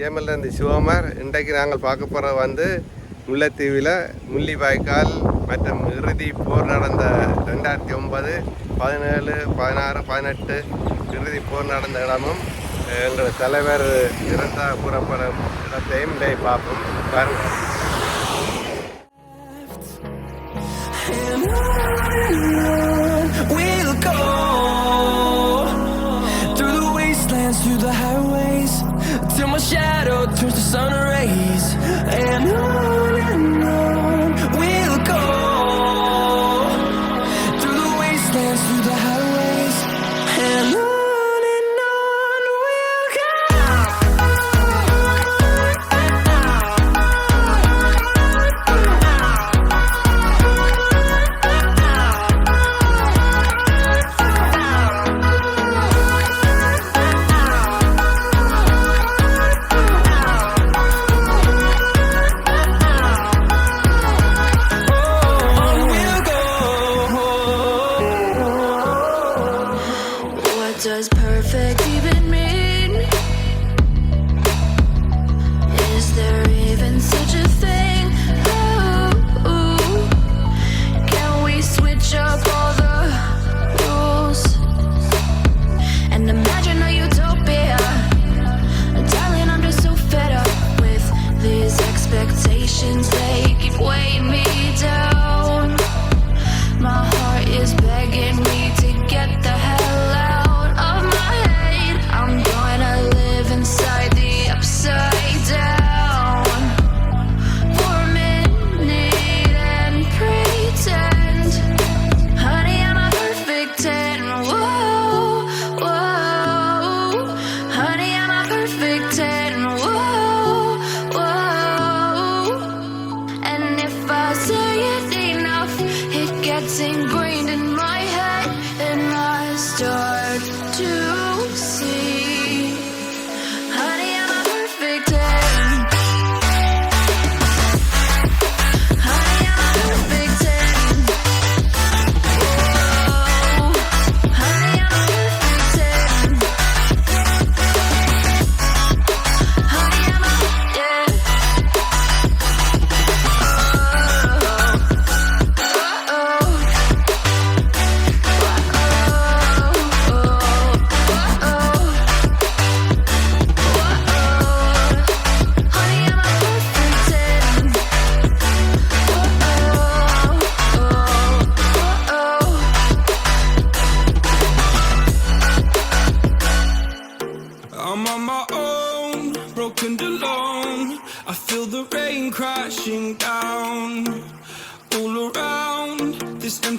ஜெயமல்ல இந்த சிவகுமார். இன்றைக்கு நாங்கள் பார்க்க போகிற வந்து முல்லைத்தீவில் முள்ளிவாய்க்கால் மற்றும் இறுதி போர் நடந்த ரெண்டாயிரத்தி ஒன்பது பதினேழு பதினாறு பதினெட்டு இறுதி போர் நடந்த இடமும் எங்கள் தலைவர் இறந்த கூறப்படும் இடத்தையும் இதை பார்ப்போம். பாருங்கள்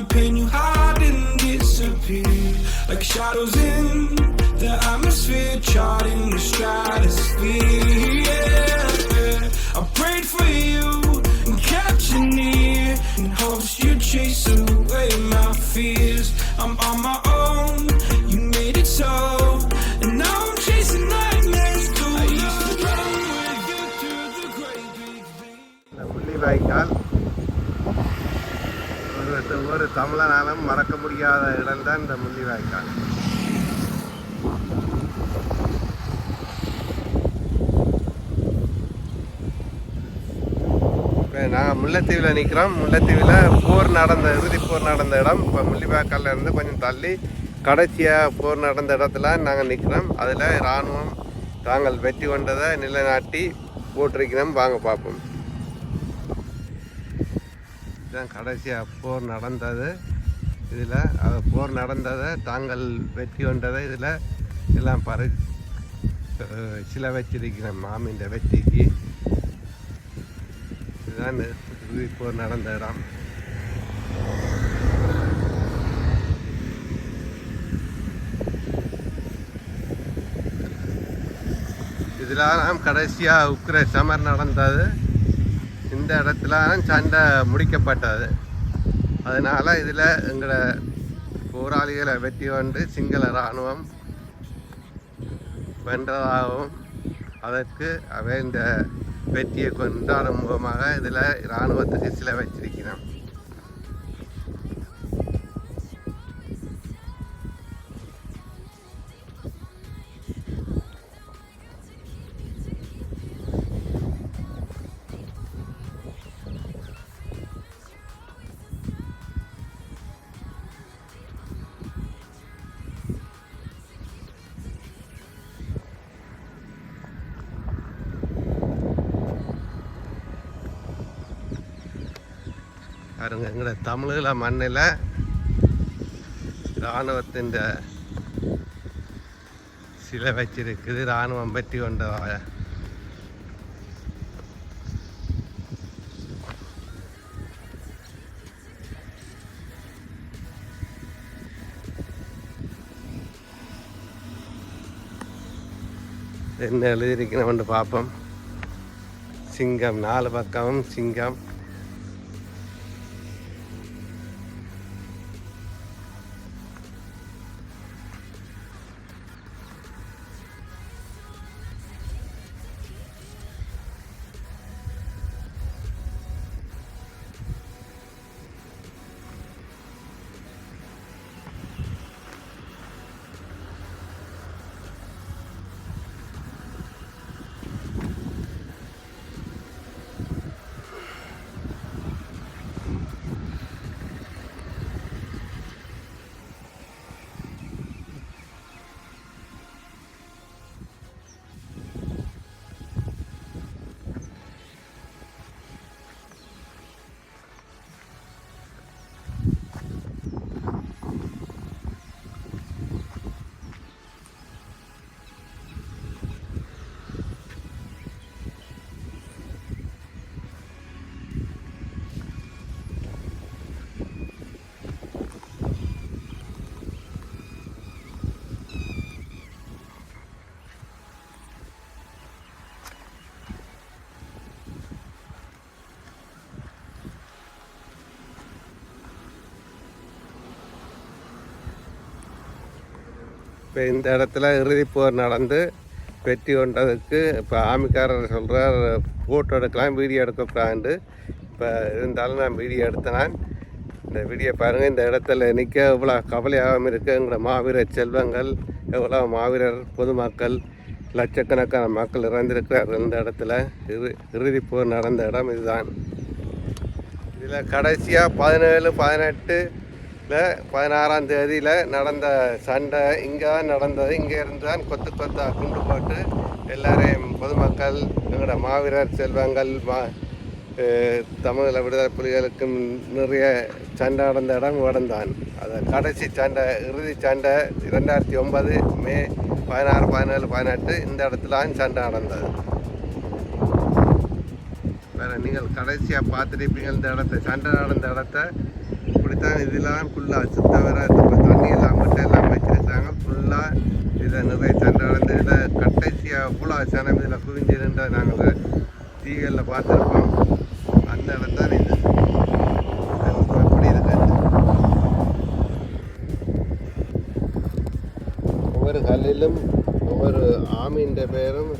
the pain you hide and disappear. Like shadows in the atmosphere Charting the stratosphere. Yeah. I prayed for you and kept you near and hopes you chase away my fears. I'm on my own, you made it so. And now I'm chasing nightmares to I used to run I fully right now தமிழனாலும் மறக்க முடியாத இடம்தான் இந்த முள்ளிவாய்க்கால் நான் முல்லைத்தீவில் நிற்கிறோம் முல்லைத்தீவில் போர் நடந்த இறுதி போர் நடந்த இடம். இப்போ முள்ளிவாய்க்காலில் இருந்து கொஞ்சம் தள்ளி கடைசியாக போர் நடந்த இடத்துல நாங்கள் நிற்கிறோம் அதில் இராணுவம் தாங்கள் வெற்றி கொண்டதை நிலைநாட்டி போட்டிருக்கிறோம். வாங்க பார்ப்போம் இதுதான் கடைசியாக போர் நடந்தது. இதில் போர் நடந்ததை தாங்கள் வெற்றி கொண்டதை இதில் எல்லாம் பறி சில வச்சிருக்கிற மாமின் வெற்றிக்கு இதுதான் போர் நடந்த இடம். இதில் நாம் கடைசியாக உக்ர சமர் நடந்தது. இந்த இடத்துல தான் சண்டை முடிக்கப்பட்டது. அதனால் இதில் எங்களை போராளிகளை வெற்றி கொண்டு சிங்கள இராணுவம் வென்றதாகவும் அதற்கு அவை இந்த வெற்றியை கொண்டாடும் முகமாக இதில் இராணுவத்துக்கு சில வச்சிருக்கிறோம் பாருங்க எங்களோட தமிழில் மண்ணில் இராணுவத்தின் சிலை வச்சிருக்குது இராணுவம் பற்றி கொண்ட என்ன எழுதியிருக்கணும்னு பார்ப்போம். சிங்கம் நாலு பக்கமும் சிங்கம். இப்போ இந்த இடத்துல இறுதிப்போர் நடந்து வெற்றி கொண்டதுக்கு இப்போ ஆமிக்காரர் சொல்கிறார் ஃபோட்டோ எடுக்கலாம் வீடியோ எடுக்கக்கூடாது இப்போ இருந்தாலும் நான் வீடியோ எடுத்தேன் இந்த வீடியோ பாருங்கள் இந்த இடத்துல நிற்க எவ்வளோ கவலையாகவும் இருக்குது எங்களோட மாவீரர் செல்வங்கள் எவ்வளோ மாவீரர் பொதுமக்கள் லட்சக்கணக்கான மக்கள் இறந்திருக்கிறார்கள் இந்த இடத்துல. இறு இறுதிப் போர் நடந்த இடம் இதுதான். இதில் கடைசியாக பதினேழு பதினெட்டு பதினாறாம் தேதியில் நடந்த சண்டை இங்கே தான் நடந்தது இங்கே இருந்து தான் கொத்து கொத்தாக குண்டு போட்டு எல்லாரையும் பொதுமக்கள் எங்களோட மாவீரர் செல்வங்கள் மா தமிழக விடுதலை புலிகளுக்கும் நிறைய சண்டை நடந்த இடம் உடந்தான் அது கடைசி சண்டை இறுதி சண்டை ரெண்டாயிரத்தி ஒன்பது மே பதினாறு பதினேழு பதினெட்டு இந்த இடத்துல சண்டை நடந்தது. வேற நீங்கள் கடைசியாக பார்த்துருப்பீங்க இந்த இடத்த சண்டை நடந்த இடத்த தான் இதெல்லாம் ஃபுல்லாக சுத்தவராக இருக்கும் தண்ணி எல்லாம் மட்டும் எல்லாம் வச்சுருக்காங்க ஃபுல்லாக இதை நிறைய சண்டை நடந்து இதில் கட்டைசியாக ஃபுல்லா சனம் இதில் குவிஞ்சிருந்த நாங்கள் டிவியில் பார்த்துருப்போம். அந்த இடம் தான் இது. எப்படி ஒவ்வொரு கல்லிலும் ஒவ்வொரு ஆமின்ற பேரும்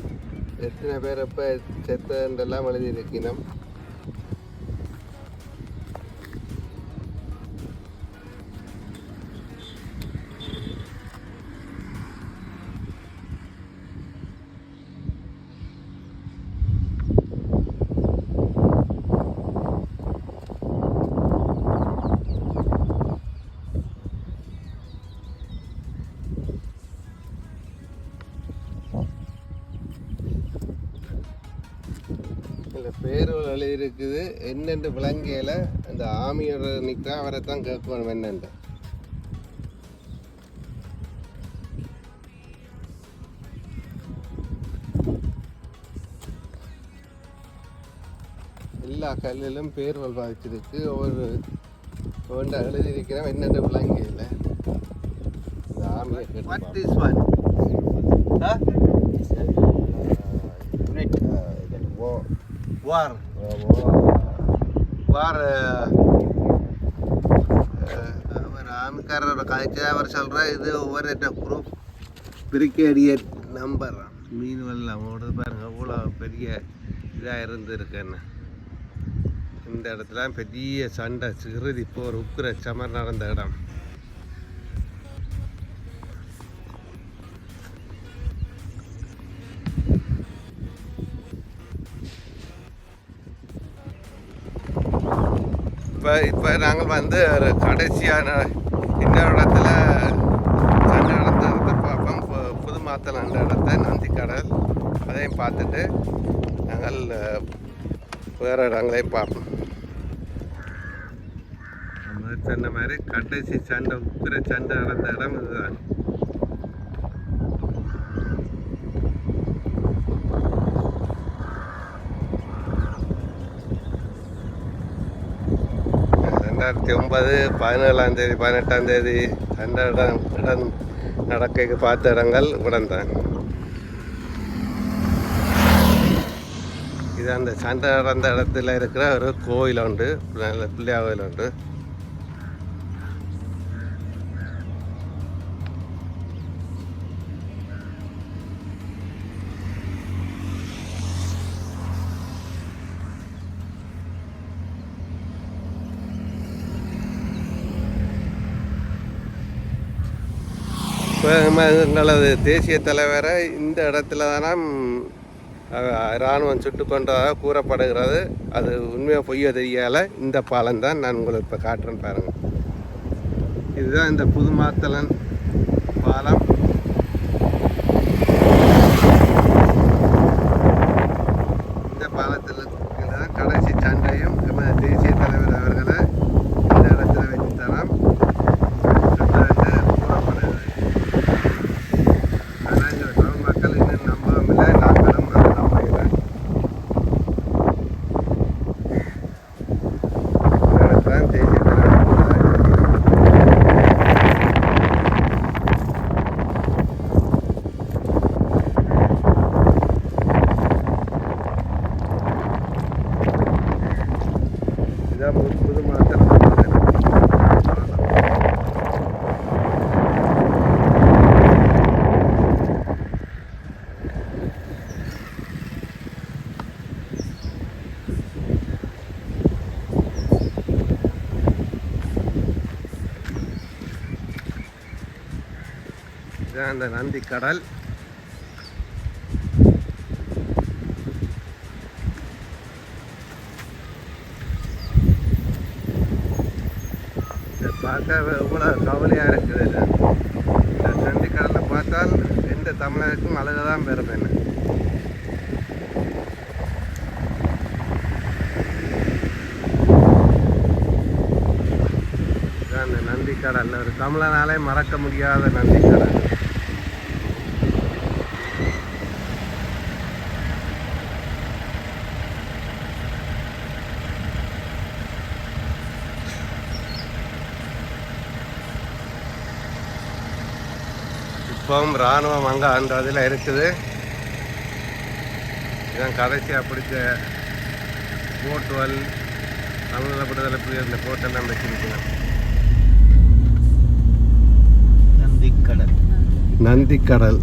எத்தனை பேர் எப்போ செத்தன்றெல்லாம் எழுதியிருக்கணும் இருக்குது. என்னென்று விளங்கியில் அந்த ஆமியோட நிற்கிறா அவரை தான் கேட்கணும் என்னென்று. எல்லா கல்லிலும் பேர்கள் பாதிச்சிருக்கு ஒவ்வொரு ஒவ்வொன்றா எழுதியிருக்கிறோம். என்னென்று விளங்கியில் இந்த ஆமியை கேட்டு uh, war, War. uh, அவர் சொல்கிற இது ஒவ்வொரு குரூப் பிரிகேடியர் நம்பர் மீன் வெள்ளம் ஓடுது பாருங்க அவ்வளோ பெரிய இதாக இருந்திருக்குன்னு இந்த இடத்துல பெரிய சண்டை சிறுதி போர் உக்கிர சமர் நடந்த இடம் இப்போ இப்போ நாங்கள் வந்து ஒரு கடைசியான இந்த இடத்துல சண்டை நடந்ததை பார்ப்போம் புது மாத்தல் அந்த இடத்த நந்திக்கடல் அதையும் பார்த்துட்டு நாங்கள் வேறு இடங்களையும் பார்ப்போம். சொன்ன மாதிரி கடைசி சண்டை உக்கிற சண்டை நடந்த இடம் இதுதான். இருபத்தி ஒன்பது பதினேழாம் தேதி பதினெட்டாம் தேதி சண்டை இடம் இடம் நடக்க பார்த்த இடங்கள் உடன்தான். இது அந்த சண்டை நடந்த இடத்துல இருக்கிற ஒரு கோயில் உண்டு நல்ல பிள்ளையா கோயில் உண்டு. எங்களது தேசிய தலைவரை இந்த இடத்துல தானே இராணுவம் சுட்டு கொண்டதாக கூறப்படுகிறது. அது உண்மையாக பொய்யோ தெரியல. இந்த பாலம் தான் நான் உங்களுக்கு இப்போ காட்டுறேன் பாருங்கள் இதுதான் இந்த புதுமாத்தலன் பாலம் இந்த பாலத்தில் தான் கடைசி சண்டையும் எமது தேசிய தலைவர் அவர்களை இந்த இடத்துல வச்சு தரோம் சுட்டு கூறப்படுகிறது ஆனால் இந்த தமிழ் மக்கள் இன்னும் நம்பவும் இல்லை நாங்களும் அதை நம்பவில்லை இந்த இடத்துல தான் தேசிய தலைவர் இதான் புது புது மாத்தல் இதான் அந்த நந்தி கடல். இதை பார்க்க எவ்வளோ கவலையாக இருக்குது இல்லை இந்த நந்தி கடலில் பார்த்தால் எந்த தமிழருக்கும் அழகு தான் பெறும் என்ன. அந்த நந்தி ஒரு தமிழனாலே மறக்க முடியாத நந்திக்கடல் இப்பவும் இராணுவம் அங்கே அந்த இதில் இருக்குது. இதான் கடைசியாக பிடிச்ச போட்டுவல் தமிழில் விடுதலை புலிகள் இந்த போட்டெல்லாம் வச்சிருக்கணும் நந்திக்கடல். நந்திக்கடல்.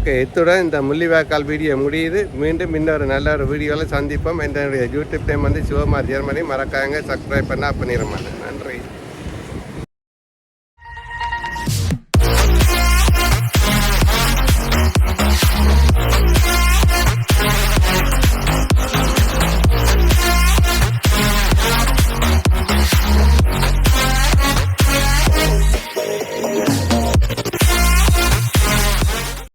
ஓகே இத்துடன் இந்த முள்ளிவாய்க்கால் வீடியோ முடியுது. மீண்டும் இன்னொரு நல்ல ஒரு வீடியோவில் சந்திப்போம். என்னுடைய யூடியூப் டைம் வந்து சிவமார் ஜெர்மனி மறக்காங்க சப்ஸ்கிரைப் பண்ணால் பண்ணிட மாட்டேன் நன்றி.